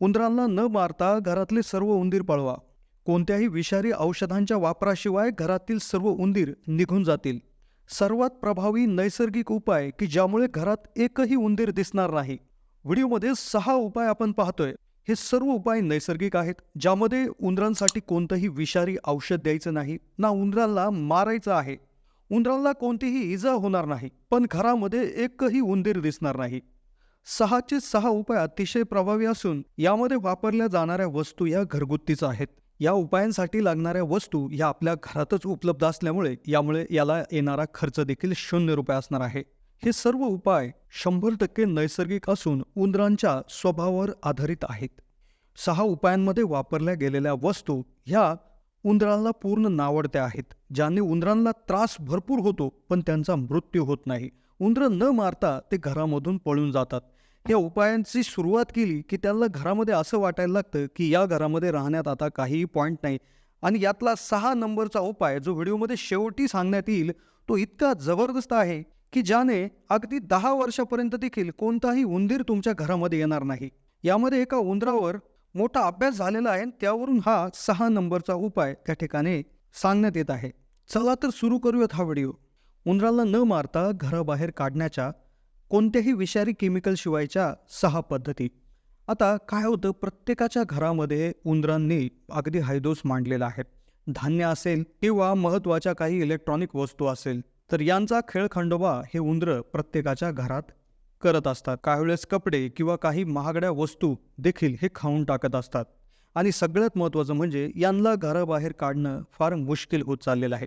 उंदरांना न मारता घरातले सर्व उंदीर पळवा. कोणत्याही विषारी औषधांच्या वापराशिवाय घरातील सर्व उंदीर निघून जातील. सर्वात प्रभावी नैसर्गिक उपाय की ज्यामुळे घरात एकही उंदीर दिसणार नाही. व्हिडिओमध्ये सहा उपाय आपण पाहतोय. हे सर्व उपाय नैसर्गिक आहेत ज्यामध्ये उंदरांसाठी कोणतंही विषारी औषध द्यायचं नाही ना उंदरांना मारायचं आहे. उंदरांना कोणतीही इजा होणार नाही पण घरामध्ये एकही उंदीर दिसणार नाही. सहाचे सहा उपाय अतिशय प्रभावी असून यामध्ये वापरल्या जाणाऱ्या वस्तू या घरगुतीच आहेत. या उपायांसाठी लागणाऱ्या वस्तू या आपल्या घरातच उपलब्ध असल्यामुळे यामुळे याला येणारा खर्च देखील शून्य रुपये असणार आहे. हे सर्व उपाय शंभर टक्के नैसर्गिक असून उंदरांच्या स्वभावावर आधारित आहेत. सहा उपायांमध्ये वापरल्या गेलेल्या वस्तू ह्या उंदरांना पूर्ण नावडत्या आहेत. ज्याने उंदरांना त्रास भरपूर होतो पण त्यांचा मृत्यू होत नाही. उंदरं न मारता ते घरामधून पळून जातात. या उपायांची सुरुवात केली की त्यांना घरामध्ये असं वाटायला लागतं की या घरामध्ये राहण्यात आता काहीही पॉईंट नाही. आणि यातला सहा नंबरचा उपाय जो व्हिडिओमध्ये शेवटी सांगण्यात येईल तो इतका जबरदस्त आहे की ज्याने अगदी दहा वर्षापर्यंत देखील कोणताही उंदीर तुमच्या घरामध्ये येणार नाही. यामध्ये एका उंदरावर मोठा अभ्यास झालेला आहे आणि त्यावरून हा सहा नंबरचा उपाय त्या ठिकाणी सांगण्यात येत आहे. चला तर सुरू करूयात हा व्हिडिओ. उंदराला न मारता घराबाहेर काढण्याच्या कोणत्याही विषारी केमिकल शिवायच्या सहा पद्धती. आता काय होतं प्रत्येकाच्या घरामध्ये उंदरांनी अगदी हैदोस मांडलेला आहे. धान्य असेल किंवा महत्त्वाच्या काही इलेक्ट्रॉनिक वस्तू असेल तर यांचा खेळखंडोबा हे उंदरं प्रत्येकाच्या घरात करत असतात. काही वेळेस कपडे किंवा काही महागड्या वस्तू देखील हे खाऊन टाकत असतात. आणि सगळ्यात महत्त्वाचं म्हणजे यांना घराबाहेर काढणं फार मुश्किल होत चाललेलं आहे.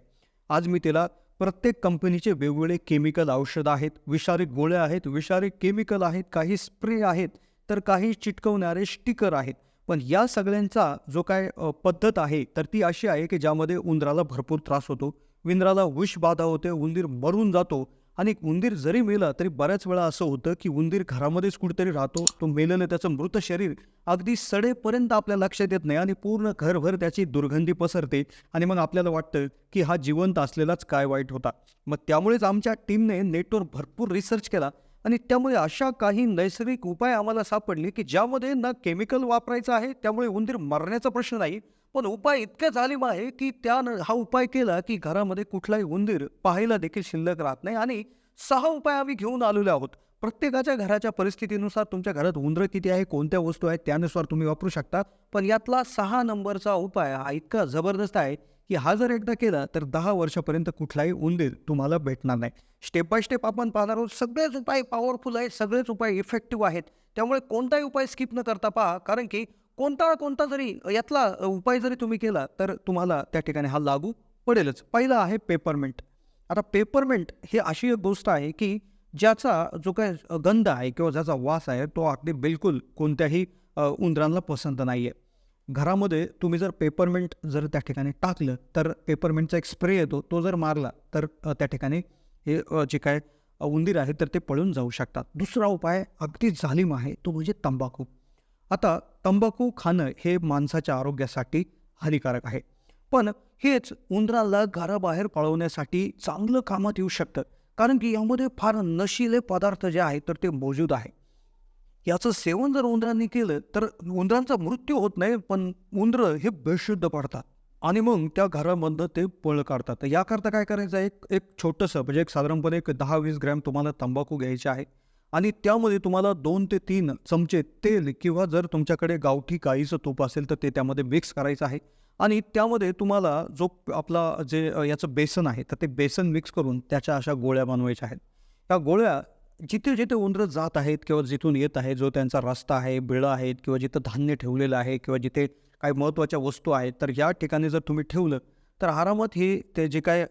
आज मी तिला प्रत्येक कंपनीचे वेगवेगळे केमिकल औषधं आहेत विषारी गोळ्या आहेत विषारी केमिकल आहेत काही स्प्रे आहेत तर काही चिटकवणारे स्टिकर आहेत. पण या सगळ्यांचा जो काय पद्धत आहे तर ती अशी आहे की ज्यामध्ये उंदराला भरपूर त्रास होतो उंदराला विषबाधा होते उंदीर मरून जातो आणि उंदीर जरी मेला तरी बऱ्याच वेळा असं होतं की उंदीर घरामध्येच कुठेतरी राहतो तो मेलेलं त्याचं मृत शरीर अगदी सडेपर्यंत आपल्या लक्षात येत नाही आणि पूर्ण घरभर त्याची दुर्गंधी पसरते आणि मग आपल्याला वाटतं की हा जिवंत असलेलाच काय वाईट होता. मग त्यामुळेच आमच्या टीमने नेटवर भरपूर रिसर्च केला आणि त्यामुळे अशा काही नैसर्गिक उपाय आम्हाला सापडले की ज्यामध्ये ना केमिकल वापरायचं आहे त्यामुळे उंदीर मरण्याचा प्रश्न नाही. पण उपाय इतक्या जालिम आहे की त्यानं हा उपाय केला की घरामध्ये कुठलाही उंदीर पाहायला देखील शिल्लक राहत नाही. आणि सहा उपाय आम्ही घेऊन आलेलो आहोत. प्रत्येकाच्या घराच्या परिस्थितीनुसार तुमच्या घरात उंदरं किती आहे कोणत्या वस्तू आहेत त्यानुसार तुम्ही वापरू शकता. पण यातला सहा नंबरचा उपाय हा इतका जबरदस्त आहे की हा जर एकदा केला तर दहा वर्षापर्यंत कुठलाही उंदीर तुम्हाला भेटणार नाही. स्टेप बाय स्टेप आपण पाहणार आहोत सगळेच उपाय पॉवरफुल आहेत सगळेच उपाय इफेक्टिव्ह आहेत. त्यामुळे कोणताही उपाय स्किप न करता पहा कारण की कोणता कोणता जरी यातला उपाय जरी तुम्ही केला तर तुम्हाला त्या ठिकाणी हा लागू पडेलच. पहिला आहे पेपरमेंट आता पेपरमेंट ही अशी एक गोष्ट आहे की ज्याचा जो काय गंध आहे किंवा ज्याचा वास आहे तो अगदी बिलकुल कोणत्याही उंदरांना पसंत नाही आहे घरामध्ये तुम्ही जर पेपरमेंट जर त्या ठिकाणी टाकलं तर पेपरमेंटचा एक स्प्रे येतो तो जर मारला तर त्या ठिकाणी हे जे काय उंदीर आहे तर ते पळून जाऊ शकतात. दुसरा उपाय अगदी जालिम आहे तो म्हणजे तंबाखू. आता तंबाखू खाणं हे माणसाच्या आरोग्यासाठी हानिकारक आहे. पण हेच उंदराला घराबाहेर पळवण्यासाठी चांगलं कामात येऊ शकतं कारण की यामध्ये फार नशिले पदार्थ जे आहेत तर ते मौजूद आहे. याचं सेवन जर उंदरांनी केलं तर उंदरांचा मृत्यू होत नाही पण उंदरं हे बेशुद्ध पडतात. आणि मग त्या घरामधनं ते पळ काढतात. तर याकरता काय करायचं आहे? एक एक छोटंसं म्हणजे एक साधारणपणे एक दहा वीस ग्रॅम तुम्हाला तंबाखू घ्यायचे आहे. आणि त्यामध्ये तुम्हाला दोन ते तीन चमचे तेल किंवा जर तुमच्याकडे गावठी गाईचं तूप असेल तर ते त्यामध्ये मिक्स करायचं आहे. आणि त्यामध्ये तुम्हाला जो आपला जे याचं बेसन आहे तर ते बेसन मिक्स करून त्याच्या अशा गोळ्या बनवायच्या आहेत. त्या गोळ्या जिथे जिथे उंदरं जात आहेत किंवा जिथून येत आहे जो त्यांचा रस्ता आहे बिळं आहेत किंवा जिथं धान्य ठेवलेलं आहे किंवा जिथे काही महत्त्वाच्या वस्तू आहेत तर या ठिकाणी जर तुम्ही ठेवलं तर आरामात हे ते जे काय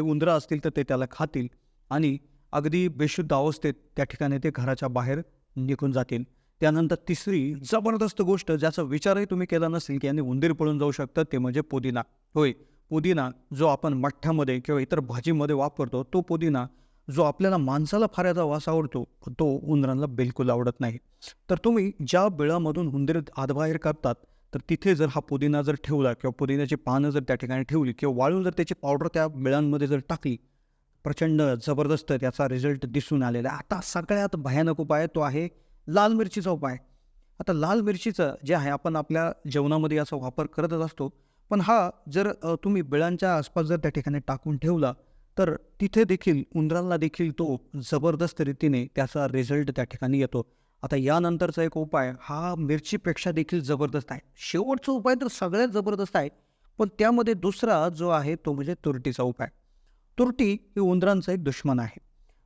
उंदरं असतील तर ते त्याला खातील आणि अगदी बेशुद्ध अवस्थेत त्या ठिकाणी ते घराच्या बाहेर निघून जातील. त्यानंतर तिसरी जबरदस्त गोष्ट ज्याचा विचारही तुम्ही केला नसेल की यांनी उंदीर पळून जाऊ शकतं ते म्हणजे पुदिना. होय पुदिना जो आपण मठ्ठ्यामध्ये किंवा इतर भाजीमध्ये वापरतो तो पुदिना जो आपल्याला माणसाला फाऱ्याचा वास आवडतो तो उंदरांना बिलकुल आवडत नाही. तर तुम्ही ज्या बिळामधून उंदीर आतबाहेर करतात तर तिथे जर हा पुदिना जर ठेवला किंवा पुदिन्याची पानं जर त्या ठिकाणी ठेवली किंवा वाळून जर त्याची पावडर त्या बिळांमध्ये जर टाकली प्रचंड जबरदस्त त्याचा रिझल्ट दिसून आलेला आहे. आता सगळ्यात भयानक उपाय तो आहे लाल मिरचीचा उपाय. आता लाल मिरचीचं जे आहे आपण आपल्या जेवणामध्ये याचा वापर करतच असतो. पण हा जर तुम्ही बिळांच्या आसपास जर त्या ठिकाणी टाकून ठेवला तर तिथे देखील उंदरांना देखील तो जबरदस्त रीतीने त्याचा रिझल्ट त्या ठिकाणी येतो. आता यानंतरचा एक उपाय हा मिरचीपेक्षा देखील जबरदस्त आहे. शेवटचा उपाय तर सगळ्यात जबरदस्त आहे पण त्यामध्ये दुसरा जो आहे तो म्हणजे तुरटीचा उपाय. तुरटी ही उंदरांचा एक दुश्मन आहे.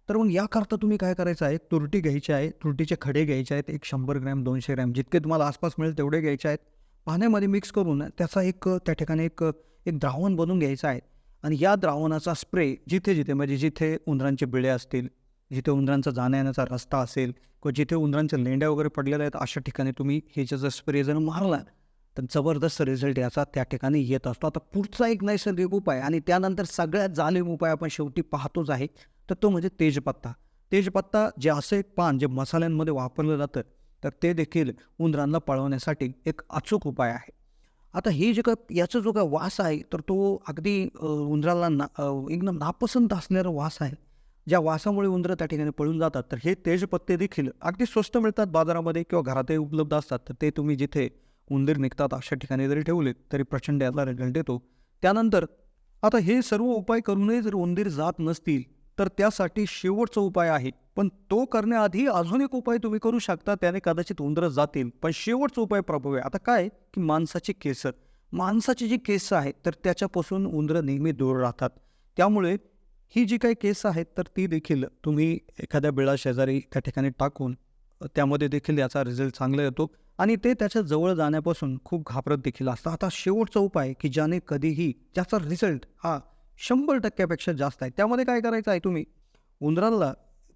तर मग याकरता तुम्ही काय करायचं आहे? तुरटी घ्यायची आहे तुरटीचे खडे घ्यायचे आहेत एक शंभर ग्रॅम दोनशे ग्रॅम जितके तुम्हाला आसपास मिळेल तेवढे घ्यायचे आहेत. पाण्यामध्ये मिक्स करून त्याचा एक त्या ठिकाणी एक एक द्रावण बनवून घ्यायचं आहे. आणि या द्रावणाचा स्प्रे जिथे जिथे म्हणजे जिथे उंदरांचे बिळे असतील जिथे उंदरांचा जाण्या येण्याचा रस्ता असेल किंवा जिथे उंदरांच्या लेंड्या वगैरे पडलेल्या आहेत अशा ठिकाणी तुम्ही ह्याचा जर स्प्रे जर मारला तर जबरदस्त रिझल्ट याचा त्या ठिकाणी येत असतो. आता पुढचा एक नैसर्गिक उपाय आणि त्यानंतर सगळ्यात जालीम उपाय आपण शेवटी पाहतोच आहे तर तो म्हणजे तेजपत्ता. तेजपत्ता जे असं एक पान जे मसाल्यांमध्ये वापरलं जातं तर ते देखील उंदरांना पळवण्यासाठी एक अचूक उपाय आहे. आता हे जे काय याचा जो काय वास आहे तर तो अगदी उंदराला ना एकदम नापसंत असणारा वास आहे. ज्या वासामुळे उंदरं त्या ठिकाणी पळून जातात. तर हे तेजपत्ते देखील अगदी स्वस्त मिळतात बाजारामध्ये किंवा घरातही उपलब्ध असतात. तर ते तुम्ही जिथे उंदीर निघतात अशा ठिकाणी जरी ठेवले तरी प्रचंड याला रिझल्ट येतो. त्यानंतर आता हे सर्व उपाय करूनही जर उंदीर जात नसतील तर त्यासाठी शेवटचा उपाय आहे. पण तो करण्याआधी अजून एक उपाय तुम्ही करू शकता त्याने कदाचित उंदरं जातील. पण शेवटचा उपाय प्रभावी आहे. आता काय की माणसाची केस. माणसाची जी केस आहेत तर त्याच्यापासून उंदरं नेहमी दूर राहतात. त्यामुळे ही जी काही केस आहेत तर ती देखील तुम्ही एखाद्या बिळा शेजारी त्या ठिकाणी टाकून त्यामध्ये देखील याचा रिझल्ट चांगला येतो. आणि ते त्याच्याजवळ जाण्यापासून खूप घाबरत देखील असतं आता शेवटचा उपाय की ज्याने कधीही ज्याचा रिझल्ट हा शंभर टक्क्यापेक्षा जास्त आहे त्यामध्ये काय करायचं आहे तुम्ही? उंदरांना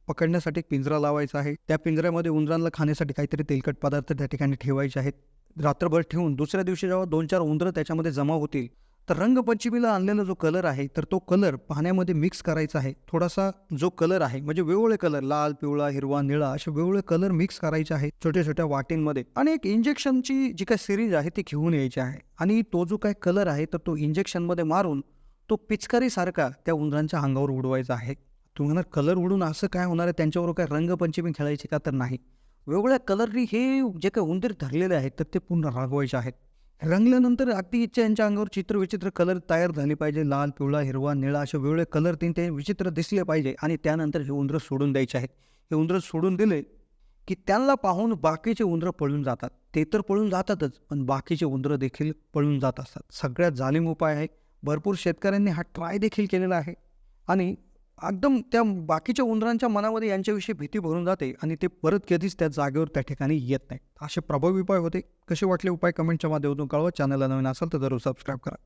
पकडण्यासाठी एक पिंजरा लावायचा आहे. त्या पिंजऱ्यामध्ये उंदरांना खाण्यासाठी काहीतरी तेलकट पदार्थ त्या ठिकाणी ठेवायचे आहेत. रात्रभर ठेवून दुसऱ्या दिवशी जेव्हा दोन चार उंदरं त्याच्यामध्ये जमा होतील तर रंगपंचमीला आणलेला जो कलर आहे तर तो कलर पाण्यामध्ये मिक्स करायचा आहे. थोडासा जो कलर आहे म्हणजे वेगवेगळे कलर लाल पिवळा हिरवा निळा असे वेगवेगळे कलर मिक्स करायचे आहेत छोट्या छोट्या वाटींमध्ये. आणि एक इंजेक्शनची जी काय सिरीज आहे ती घेऊन यायची आहे. आणि तो जो काय कलर आहे तर तो इंजेक्शनमध्ये मारून तो पिचकारीसारखा त्या उंदरांच्या अंगावर उडवायचा आहे. तुम्हाला कलर उडून असं काय होणार आहे? त्यांच्यावर काय रंगपंचमी खेळायची का तर नाही. वेगवेगळ्या कलरनी हे जे काही उंदीर धरलेले आहेत तर ते पूर्ण रागवायचे आहेत. रंगल्यानंतर अगदी इच्छा यांच्या अंगावर चित्र विचित्र कलर तयार झाले पाहिजे. लाल पिवळा हिरवा निळा असे वेगवेगळे कलर तीन ते विचित्र दिसले पाहिजे आणि त्यानंतर हे उंदरं सोडून द्यायचे आहेत. हे उंदरं सोडून दिले की त्यांना पाहून बाकीचे उंदरं पळून जातात. ते तर पळून जातातच पण बाकीचे उंदरं देखील पळून जात असतात. सगळ्यात जालिम उपाय आहे भरपूर शेतकऱ्यांनी हा ट्राय देखील केलेला आहे. आणि एकदम त्या बाकीच्या उंदरांच्या मनामध्ये यांच्याविषयी भीती भरून जाते आणि ते परत कधीच त्या जागेवर त्या ठिकाणी येत नाही असे प्रभावी उपाय होते. कसे वाटले उपाय कमेंटच्या माध्यमातून कळवा. चॅनलला नवीन असाल तर जरूर सबस्क्राईब करा.